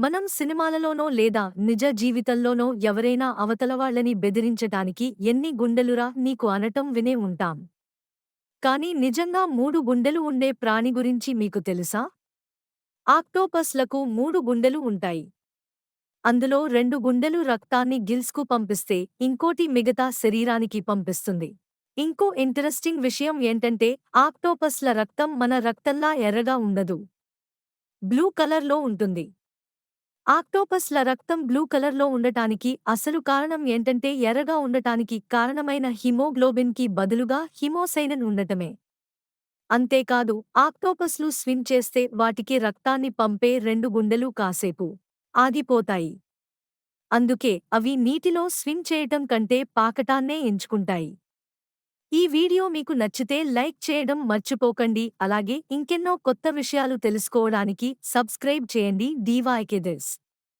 మనం సినిమాలలోనో లేదా నిజ జీవితంలోనో ఎవరైనా అవతలవాళ్ళని బెదిరించటానికి ఎన్ని గుండెలురా నీకు అనటం వినే ఉంటాం. కాని నిజంగా మూడు గుండెలు ఉండే ప్రాణి గురించి మీకు తెలుసా? ఆక్టోపస్లకు మూడు గుండెలు ఉంటాయి. అందులో రెండు గుండెలు రక్తాన్ని గిల్స్కు పంపిస్తే ఇంకోటి మిగతా శరీరానికి పంపిస్తుంది. ఇంకో ఇంటరెస్టింగ్ విషయం ఏంటంటే ఆక్టోపస్ల రక్తం మన రక్తంలా ఎర్రగా ఉండదు. బ్లూ కలర్లో ఉంటుంది. ఆక్టోపస్ల రక్తం బ్లూ కలర్లో ఉండటానికి అసలు కారణం ఏంటంటే ఎర్రగా ఉండటానికి కారణమైన హిమోగ్లోబిన్కి బదులుగా హిమోసైనన్ ఉండటమే. అంతేకాదు ఆక్టోపస్లు స్విమ్ చేస్తే వాటికి రక్తాన్ని పంపే రెండు గుండెలు కాసేపు ఆగిపోతాయి. అందుకే అవి నీటిలో స్విమ్ చేయటం కంటే పాకటాన్నే ఎంచుకుంటాయి. ఈ వీడియో మీకు నచ్చితే లైక్ చేయడం మర్చిపోకండి. అలాగే ఇంకెన్నో కొత్త విషయాలు తెలుసుకోవడానికి సబ్స్క్రైబ్ చేయండి. డీవాయ్కెదెస్